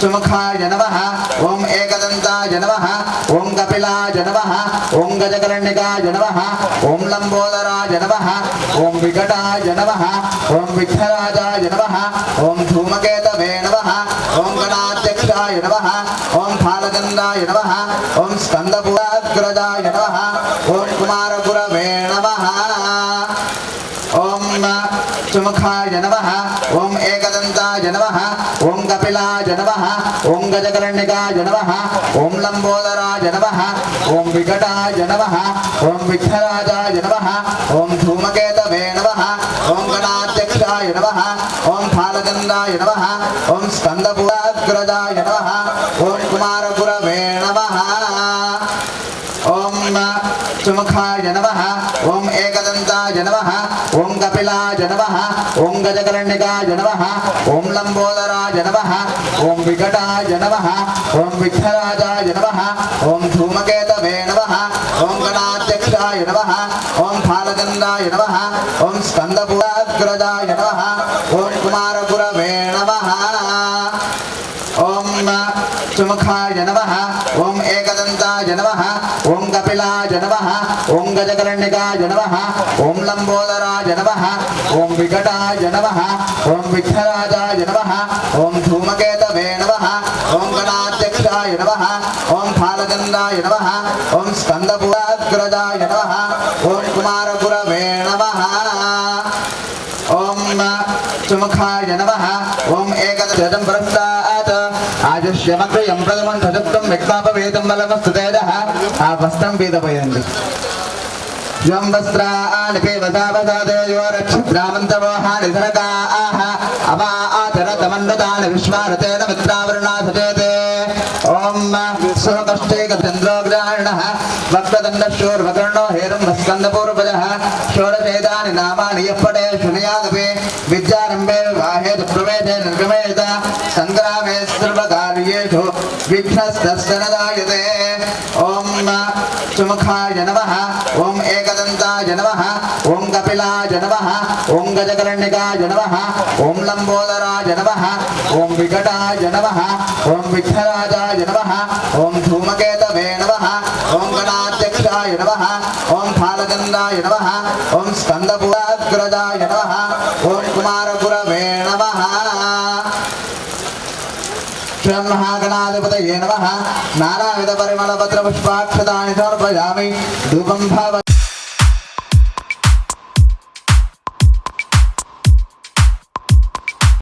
సుముఖాయ నమ ఓం ఏకదంతాయ నమ ఓం కపిలాయ నమ ఓం గజకర్ణికాయ నమ ఓం లంబోదరాయ నమ ఓం వికటాయ నమ ఓం విఘ్నరాజాయ నమ ఓం ధూమకేతవే నమ ఓం గణాధ్యక్షాయ నమ ఓం ఫాలచంద్రాయ నమ ఓం స్కందపురాగ్రజాయ నమ ఓం కుమారపురవే నమ ఓం సుముఖాయ నమ ఓం ఏకదంతాయ నమ ఓం కపిలాయ నమ ఓం గజకర్ణికాయ నమ ఓం లంబోదరాయ నమ ఓం వికటాయ నమ ఓం విఘ్నరాజాయ నమ ఓం ధూమకేతవే నమ ఓం గణాధ్యక్షాయ నమ ఓం ఫాలచంద్రాయ నమ ఓం స్కందపురాగ్రజాయ నమ ఓం కుమారపురవే నమ ఓం సుముఖాయ నమ ఓం ఏకదంతాయ నమ ఓం కపిలాయ నమ ఓం గజకర్ణికాయ నమ ఓం లంబోదరాయ నమ ఓం వికటాయ నమ ఓం విఘ్నరాజాయ నమ ఓం ధూమకేతవే నమ ఓం గణాధ్యక్షాయ నమ ఓం ఫాలచంద్రాయ నమ ఓం స్కందపురాగ్రజాయ నమ ఓం కుమారపురవే నమ ఓం సుముఖాయ నమ ఓం ఏకదంతాయ నమ ఓం కపిలాయ నమ ఓం గజకర్ణికాయ నమ ఓం లంబోదరాయ నమ ఓం వికటాయ నమ ఓం విఘ్నరాజాయ నమ ఓం ధూమకేతవే నమ ఓం గణాధ్యక్షాయ నమ ఓం ఫాలచంద్రాయ నమ ఓం స్కందపురాగ్రజాయ నమ ఓం కుమారపురవే నమ ఓం సుముఖాయ నమ ఓం ఏకదశం పురస్తాత్ ఆయుష్యమగ్రయం ఎంప్రదమం సజత్వం వ్యక్తాపవేదం బలమస్తు తేజ ఆ వస్త్రం మీద పోయండి. యం వస్త్రాలిపే వసావసాదేయో రక్షిద్రామంతమోహాని ధనకాః అమా ఆచరతమన్వతాని విశ్వారతేన మిత్రావరుణాసచేతే ఓం సుకష్టైకచంద్రోగ్రాణः వక్రదండశూర్వకర్ణో హేరం స్కందపూర్వజः షోడశేతాని నామాని ఎప్పటే శృణుయాదపి. విద్యారంభే వాహేతు ప్రవేశే నిర్గమేత. సంగ్రామే సర్వకార్యేషు ఓం సుముఖాయ నమ ఓం ఏకదంతాయ నమ ఓం కపిలాయ నమ ఓం గజకర్ణికాయ నమ ఓం లంబోదరాయ నమ ఓం వికటాయ నమ ఓం విఘ్నరాజాయ నమ ఓం ధూమకేతవే నమ ఓం గణాధ్యక్షాయ నమ ఓం ఫాలచంద్రాయ నమ ఓం స్కందపురాగ్రజాయ నమ ఓం కుమారపురవే నమ శ్రీం మహాగణాధిపతయే నమః నానావిధ పరిమళ పత్ర పుష్పాక్షతాని సమర్పయామి ధూపం భావ